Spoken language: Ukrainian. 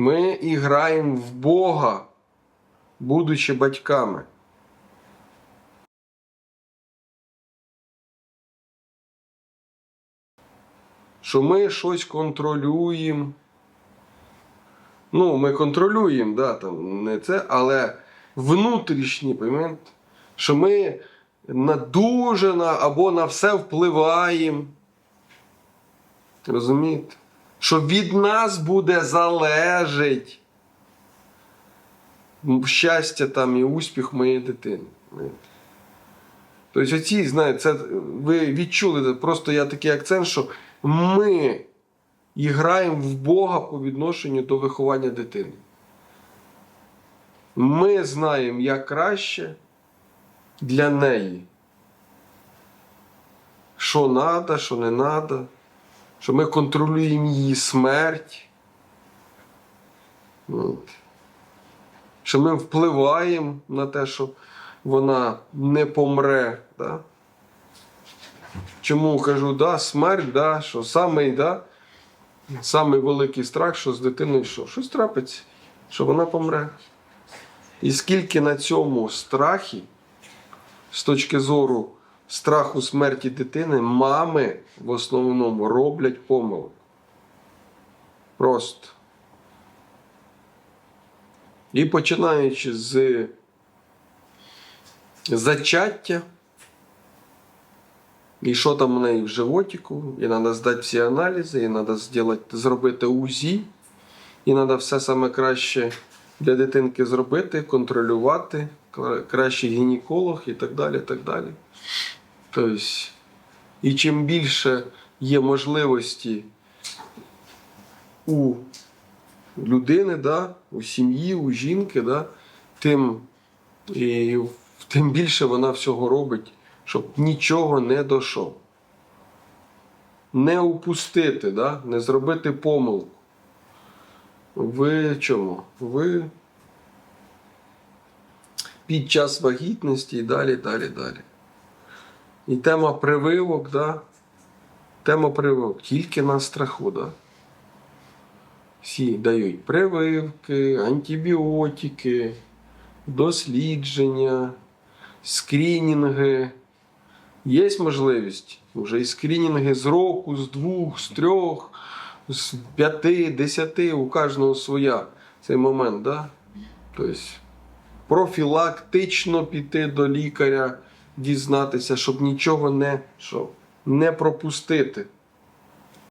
Ми і граємо в Бога, будучи батьками. Що ми щось контролюємо. Ну, ми контролюємо, да, там, не це, але внутрішні, поймете? що ми на, або на все впливаємо. Розумієте? Що від нас буде залежить щастя там і успіх моєї дитини. Тобто, оці, знаєте, це ви відчули, просто я такий акцент, що ми граємо в Бога по відношенню до виховання дитини. Ми знаємо, як краще для неї. Що треба, що не треба, що ми контролюємо її смерть. От. Що ми впливаємо на те, що вона не помре. Да? Чому кажу, да, смерть, да, що самий, да, самий великий страх, що з дитиною що? Щось трапиться, що вона помре. І скільки на цьому страхі, з точки зору страху смерті дитини, мами в основному роблять помилок. Просто. І починаючи з зачаття, і що там у неї в животику, і треба здати всі аналізи, і треба зробити УЗІ, і треба все саме краще для дитинки зробити, контролювати, кращий гінеколог і так далі. так далі. Тобто, і чим більше є можливості у людини, да, у сім'ї, у жінки, да, тим, і, тим більше вона всього робить, щоб нічого не дійшов. Не упустити, да, не зробити помилку. Ви чому? Ви під час вагітності і далі, далі, далі. І тема прививок, да? тема прививок тільки на страху. Да? Всі дають прививки, антибіотики, дослідження, скринінги. Є можливість вже і скринінги з року, з двох, з трьох, з п'яти, десяти, у кожного своя цей момент. Да? Тобто профілактично піти до лікаря, дізнатися, щоб нічого не, що, не пропустити.